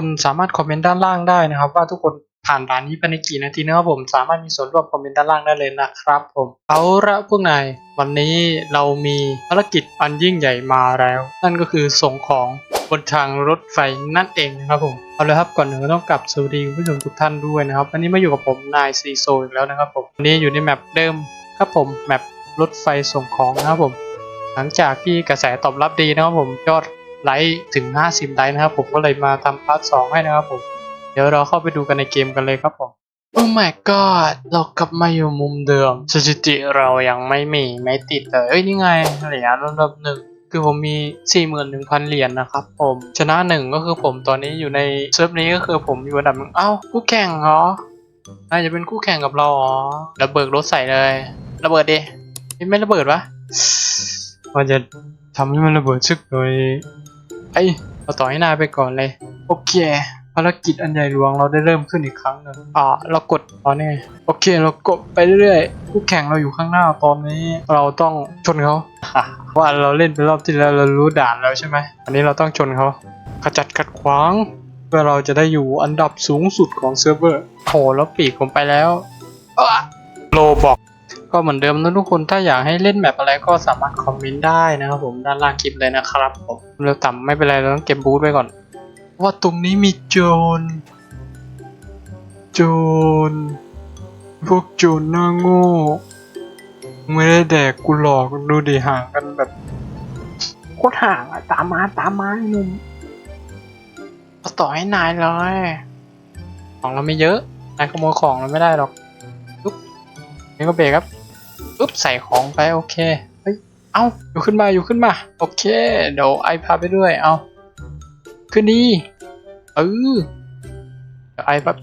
คนสามารถคอมเมนต์ด้านล่างได้นะครับ ว่าทุกคนผ่านด่านนี้ไปในกี่นาทีนะครับผมสามารถมีส่วนร่วมคอมเมนต์ด้านล่างได้เลยนะครับผมเอาละพวกนายวันนี้เรามีภารกิจอันยิ่งใหญ่มาแล้ว นั่นก็คือส่งของบนทางรถไฟนั่นเองนะครับผมเอาเลยครับก่อนหนึ่งต้องกลับสวัสดีผู้ชมทุกท่านด้วยนะครับวันนี้มาอยู่กับผมนายซีโซอีกแล้วนะครับผมวันนี้อยู่ในแมปเดิมครับผมแมปรถไฟส่งของนะครับผม หลังจากที่กระแสตอบรับดีนะครับผมยอด ไลค์ถึง 50 ไลค์นะครับผมก็เลยมาทำพาร์ทสองให้นะครับผมเดี๋ยวเราเข้าไปดูกันในเกมกันเลยครับผมโอ้ my god เรากลับมาอยู่มุมเดิมสถิติเรายังไม่มีไม่ติดเลยเอ้ยนี่ไงเหรียญระดับหนึ่งคือผมมี 41,000 เหรียญนะครับผมชนะหนึ่งก็คือผมตอนนี้อยู่ในเซิร์ฟนี้ก็คือผมอยู่อันดับหนึ่งเอ้าคู่แข่งเหรอน่าจะเป็นคู่แข่งกับเราเหรอระเบิดรถใส่เลยระเบิดดิไม่ระเบิดวะมันจะทำให้มันระเบิดชึกเลย ไอ้ยเราต่อให้นายไปก่อนเลย โอเค ภารกิจอันใหญ่หลวงเราได้เริ่มขึ้นอีกครั้งหนึ่งอ่า เรากดตอนนี้โอเค เรากดไปเรื่อยๆคู่แข่งเราอยู่ข้างหน้าตอนนี้ เราต้องชนเขาว่าเราเล่นไปรอบที่แล้วเรารู้ด่านแล้วใช่ไหมอันนี้เราต้องชนเขาขจัดขัดขวาง เพื่อเราจะได้อยู่อันดับสูงสุดของเซิร์ฟเวอร์โหแล้วปีกผมไปแล้วโลบอก ก็เหมือนเดิมนะทุกคนถ้าอยากให้เล่นแบบอะไรก็สามารถคอมเมนต์ได้นะครับผมด้านล่างคลิปเลยนะครับผมเราต่ำไม่เป็นไรเราต้องเก็บบูทไว้ก่อน ว่าตรงนี้มีโจรโจรพวกโจรหน้าโง่ไม่ได้แดกกูหลอกดูดิห่างกันแบบโคตรห่างอะตามมาตามมาไอ้หนุ่มเอาต่อให้นายเลยของเราไม่เยอะนายขโมยของเราไม่ได้หรอกนี่ก็เบรกครับ ปุ๊บใส่ของไปโอเค เฮ้ย เอาอยู่ขึ้นมาอยู่ขึ้นมา โอเค เดี๋ยวไอพาไปด้วย เอาขึ้นดีเออเดี๋ยวไอแป๊บ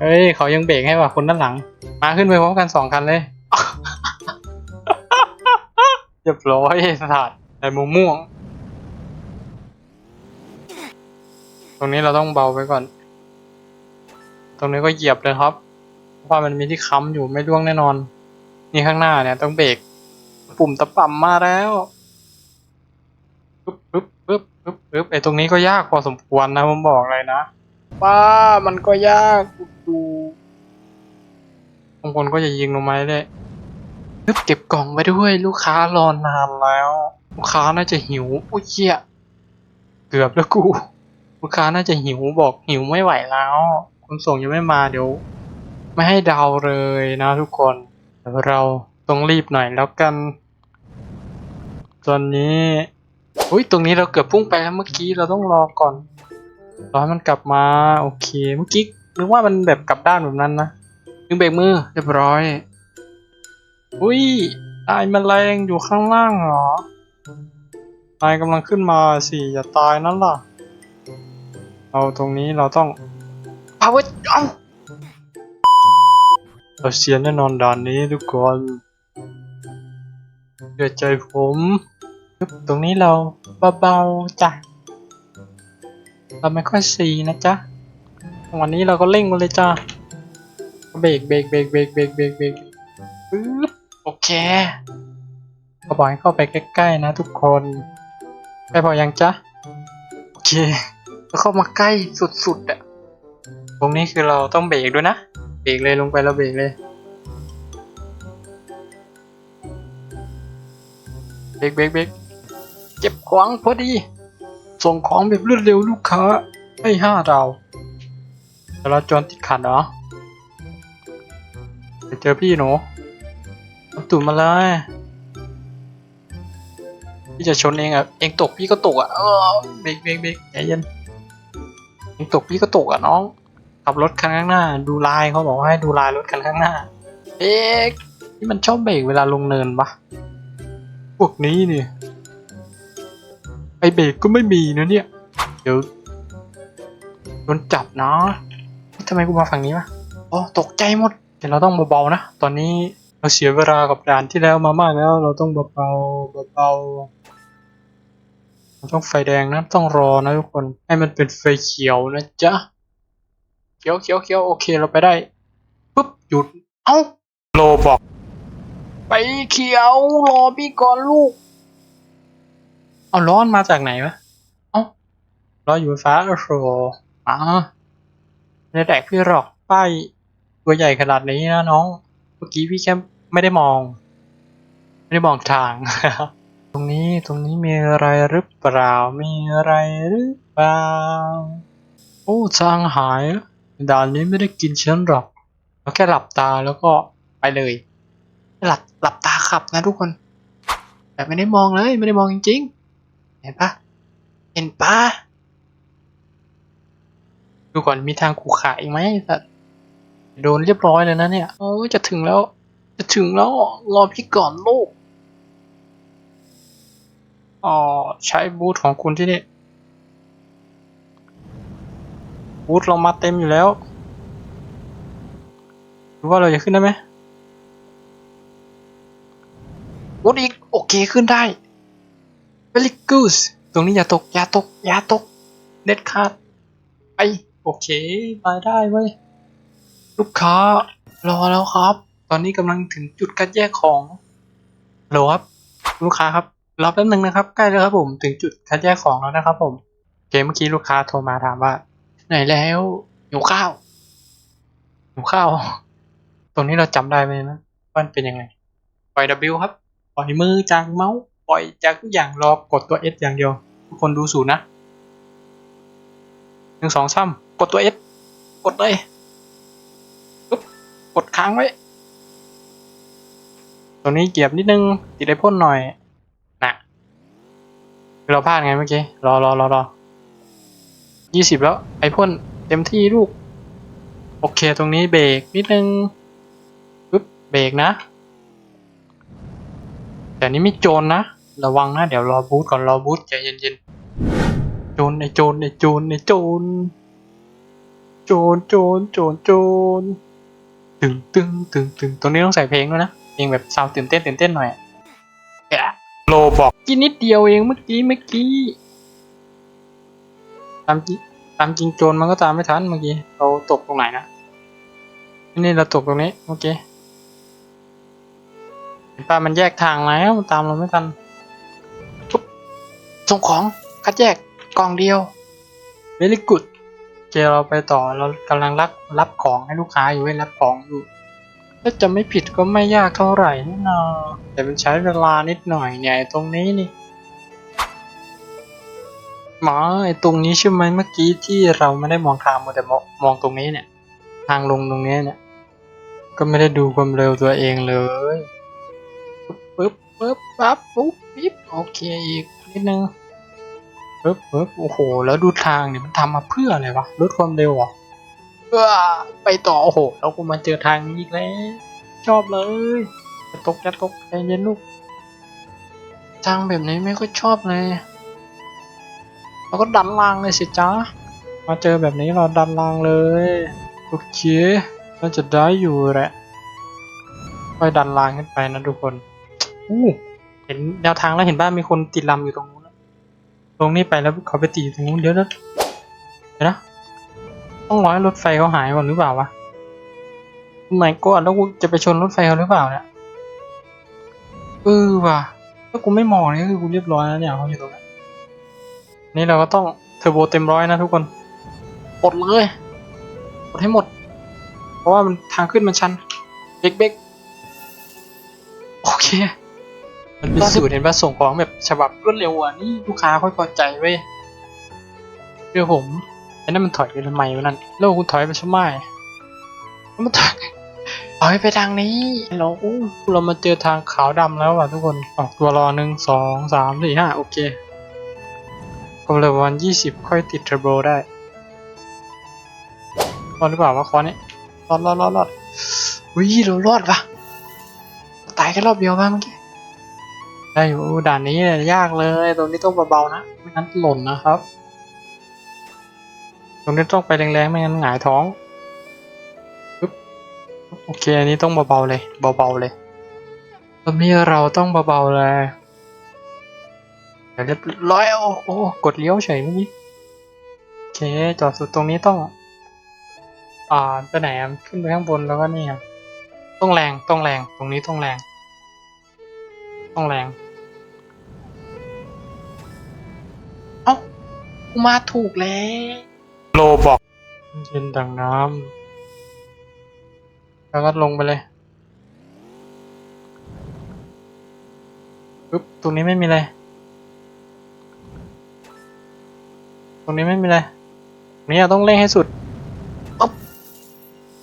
เฮ้ยเขายังเบรกให้ว่ะคนด้านหลัง มาขึ้นไปพร้อมกันสองคันเลยเรียบร้อยสถานในมุมม่วง ตรงนี้เราต้องเบาไปก่อน ตรงนี้ก็เหยียบเลยครับ เพราะว่ามันมีที่ค้ำอยู่ไม่ร่วงแน่นอน นี่ข้างหน้าเนี่ยต้องเบรกปุ่มตะปั่มมาแล้วปึ๊บปึ๊บปึ๊บปึ๊บปึ๊บไอ้ตรงนี้ก็ยากพอสมควรนะผมบอกเลยนะป้ามันก็ยากดูบางคนก็จะยิงลงมาเลยปึ๊บเก็บกล่องไว้ด้วย ลูกค้ารอนานแล้ว ลูกค้าน่าจะหิวอุ้ยเหี้ยเกือบแล้วกู ลูกค้าน่าจะหิวบอกหิวไม่ไหวแล้วคนส่งยังไม่มาเดี๋ยว ไม่ให้เดาเลยนะทุกคนเราต้องรีบหน่อยแล้วกัน ตอนนี้อุ้ยตรงนี้เราเกือบพุ่งไปแล้วเมื่อกี้เราต้องรอก่อนรอให้มันกลับมาโอเคเมื่อกี้นึกว่ามันแบบกลับด้านแบบนั้นนะดึงเบรกมือเรียบร้อยอุ้ยตายแมลงอยู่ข้างล่างเหรอตายกำลังขึ้นมาสิอย่าตายนั่นล่ะเราตรงนี้เราต้องพาวเวอร์เอา เราเสียแน่นอนด่านนี้ทุกคนเชื่อใจผมตรงนี้เราเบาๆจ้ะ เราไม่ค่อยซีนะจ๊ะ วันนี้เราก็เร่งมาเลยจ้ะ เบรกเบรกเบรกเบรกเบรกเบรกเบรกโอเคก็บอกให้เข้าไปใกล้ๆนะทุกคนใกล้พอยังจ๊ะ โอเค แล้วเข้ามาใกล้สุดๆอะตรงนี้คือเราต้องเบรกด้วยนะ เบรกเลยลงไปแล้วเบรกเลยเบรกเบรกเบรกเก็บของพอดี ส่งของแบบรวดเร็วลูกค้าให้ห้าดาวจราจรติดขัดเหรอไปเจอพี่หนูเอตุ่มมาเลยพี่จะชนเองอะเองตกพี่ก็ตกอะเออเบรกเบรกเบรกใจเย็นเองตกพี่ก็ตกอะน้อง ขับรถคันข้างหน้า ดูลายเขาบอกว่าให้ดูลายรถคันข้างหน้า เอ๊ะนี่มันชอบเบรกเวลาลงเนินปะพวกนี้นี่ไอเบรกก็ไม่มีนะเนี่ย เดี๋ยวโดนจับเนาะทำไมกูมาฝั่งนี้วะอ๋อตกใจหมดเดี๋ยวเราต้องเบาๆนะ ตอนนี้เราเสียเวลากับด่านที่แล้วมามากแล้ว เราต้องเบาๆเบาๆเราต้องไฟแดงนะต้องรอนะทุกคน ให้มันเป็นไฟเขียวนะจ๊ะ เขียวเขียวเขียวโอเคเราไปได้ปุ๊บหยุด เอ้าโลบอก ไปเขียวรอพี่ก่อนลูก เอาร้อนมาจากไหนวะรออยู่บนฟ้าโอ้โหมาไม่ได้แดกพี่หรอกป้ายตัวใหญ่ขนาดนี้นะน้อง เมื่อกี้พี่แค่ไม่ได้มอง ไม่ได้มองทาง ตรงนี้ตรงนี้มีอะไรหรือเปล่า มีอะไรหรือเปล่า โอ้ทางหาย ดานนี้ไม่ได้กินฉันหรอกเราแค่หลับตาแล้วก็ไปเลย หลับหลับตาขับนะทุกคน แต่ไม่ได้มองเลย ไม่ได้มองจริง ๆ เห็นปะเห็นปะดูก่อนมีทางขู่ขาอีกไหมแต่โดนเรียบร้อยเลยนะเนี่ยโอ้จะถึงแล้ว จะถึงแล้วรอพี่ก่อนลูกอ๋อใช้บูธของคุณที่นี่ บูธเรามาเต็มอยู่แล้วหรือว่าเราจะขึ้นได้ไหมบูธอีก โอเคขึ้นได้ very good ตรงนี้อย่าตก อย่าตก อย่าตก เด็ดขาดไปโอเคไปได้เว้ย ลูกค้ารอแล้วครับ ตอนนี้กำลังถึงจุดคัดแยกของโหลครับลูกค้าครับรอแป๊บนึงนะครับ ใกล้แล้วครับผม ถึงจุดคัดแยกของแล้วนะครับผมโอเคเมื่อกี้ลูกค้าโทรมาถามว่า ไหนแล้วหิวข้าวหิวข้าว ตรงนี้เราจำได้ไหมนะมันเป็นยังไง ปล่อย W ครับ ปล่อยมือจากเมาส์ ปล่อยจากทุกอย่างรอกดตัว S อย่างเดียว ทุกคนดูสูตรนะหนึ่งสองสามกดตัว S กดเลยปุ๊บกดค้างไว้ตรงนี้เกียบนิดนึง ติดไอพ่นหน่อยนะเราพลาดไงเมื่อกี้ รอรอรอรอ ยี่สิบแล้วไอพ่นเต็มที่ลูก โอเคตรงนี้เบรกนิดนึงปุ๊บเบรกนะ แต่นี้ไม่โจรนะ ระวังนะ เดี๋ยวรอบูทก่อนรอบูทใจเย็นๆ โจรไอโจรไอโจรไอโจรโจรโจรโจรโจรตึงตึงตึงตึงตรงนี้ต้องใส่เพลงด้วยนะเพลงแบบซาวด์ตื่นเต้นตื่นเต้นหน่อยอะแกะโลบอกกินนิดเดียวเองเมื่อกี้เมื่อกี้ ตามจริงตามจริงโจรมันก็ตามไม่ทันเมื่อกี้ เราตกตรงไหนนะนี่เราตกตรงนี้เมื่อเห็นป่ะมันแยกทางแล้วมันตามเราไม่ทันปุ๊บส่งของคัดแยกกล่องเดียว very good เคเราไปต่อเรากำลังรับรับของให้ลูกค้าอยู่เว้ยรับของอยู่ถ้าจะไม่ผิดก็ไม่ยากเท่าไหร่นี่นาแต่มันใช้เวลานิดหน่อยเนี่ยตรงนี้นี่ หมอไอ้ตรงนี้ใช่ไหมเมื่อกี้ที่เราไม่ได้มองทางมัวแต่มองมองตรงนี้เนี่ย ทางลงตรงนี้เนี่ย ก็ไม่ได้ดูความเร็วตัวเองเลยปึ๊บปึ๊บปั๊บปุ๊บปิ๊บโอเคอีกนิดนึงปึ๊บปึ๊บโอ้โห แล้วดูทางเนี่ยมันทำมาเพื่ออะไรวะลดความเร็วเหรอะเออไปต่อโอ้โหเรากูมาเจอทางนี้อีกแล้ว ชอบเลยจะตกจะตกใจเย็นลูกทางแบบนี้ไม่ค่อยชอบเลย เราก็ดันล่างเลยสิจ้ามาเจอแบบนี้เราดันล่างเลย โอเคน่าจะได้อยู่แหละค่อยดันล่างขึ้นไปนะทุกคนอู้เห็นแนวทางแล้วเห็นบ้านมีคนติดลำอยู่ตรงนู้นตรงนี้ไปแล้วเขาไปติดอยู่ตรงนู้นเดี๋ยวนะเดี๋ยวนะต้องร้อยรถไฟเขาหายก่อนหรือเปล่าวะไหนก็แล้วกูจะไปชนรถไฟเขาหรือเปล่าเนี่ยเออว่ะถ้ากูไม่มองนี่คือกูเรียบร้อยแล้วเนี่ยเขาอยู่ตรงนั้น นี่เราก็ต้องเทอร์โบเต็มร้อยนะทุกคนปลดเลยปลดให้หมด เพราะว่ามันทางขึ้นมันชันเบรกเบรกโอเค มันเป็นสูตรเห็นป่ะส่งของแบบฉบับรวดเร็วอะนี่ลูกค้าค่อยพอใจเว้ยเดี๋ยวผมไอ้นั่นมันถอยไปทำไมวะนั่นแล้วคุณถอยไปทำไมแล้วมันถอยถอยไปทางนี้เราอู้เรามาเจอทางขาวดำแล้วว่ะทุกคนออกตัวรอหนึ่งสองสามสี่ห้าโอเค ความเร็ววันยี่สิบค่อยติดเทอร์โบได้รอดหรือเปล่าวะคอนี้รอดรอดรอดรอดอุ้ยเรารอดวะตายแค่รอบเดียวป่ะเมื่อกี้ได้อยู่ด่านนี้ยากเลยตรงนี้ต้องเบาๆนะไม่งั้นหล่นนะครับ ตรงนี้ต้องไปแรงๆไม่งั้นหงายท้องโอเคอันนี้ต้องเบาๆเลยเบาๆเลย ตอนนี้เราต้องเบาๆเลย เดี๋ยวเรียบร้อยโอ้โอ้กดเลี้ยวเฉยเมื่อกี้โอเคจอดสุดตรงนี้ต้อง อ่าไปไหนอะขึ้นไปข้างบนแล้วก็นี่ครับต้องแรงต้องแรงตรงนี้ต้องแรง ต้องแรงเอ้ากูมาถูกแล้วโลบอกเย็นดังน้ำแล้วก็ลงไปเลยปึ๊บตรงนี้ไม่มีอะไร ตรงนี้ไม่มีอะไรตรงนี้เราต้องเร่งให้สุดอ๊บ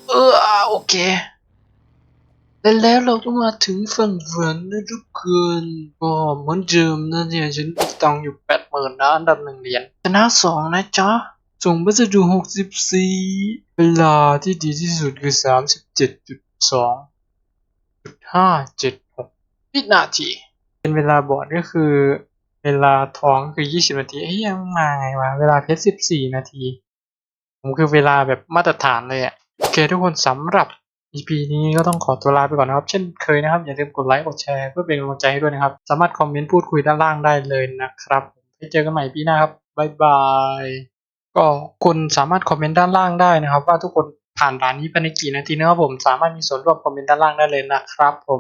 เออโอเคและแล้วเราก็มาถึงฝั่งฝันนะทุกคนก็เหมือนเดิมนะเนี่ยฉันมีตังค์อยู่แปดหมื่นนะอันดับหนึ่งเหรียญชนะสองนะจ๊ะ ส่งพัสดุหกสิบสี่เวลาที่ดีที่สุดคือสามสิบเจ็ดจุดสองจุดห้าเจ็ดหกวินาที เป็นเวลาบอร์ดก็คือ เวลาท้องคือยี่สิบนาทีเอ้ยยังมาไงวะ เวลาเพชรสิบสี่นาที ผมคือเวลาแบบมาตรฐานเลยอะโอเคทุกคนสำหรับ EP นี้ก็ต้องขอตัวลาไปก่อนนะครับ เช่นเคยนะครับ อย่าลืมกดไลค์กดแชร์เพื่อเป็นกำลังใจให้ด้วยนะครับ สามารถคอมเมนต์พูดคุยด้านล่างได้เลยนะครับไปเจอกันใหม่ปีหน้าครับบ๊ายบายก็คุณสามารถคอมเมนต์ด้านล่างได้นะครับ ว่าทุกคนผ่านด่านนี้ไปในกี่นาทีนะครับผมสามารถมีส่วนร่วมคอมเมนต์ด้านล่างได้เลยนะครับผม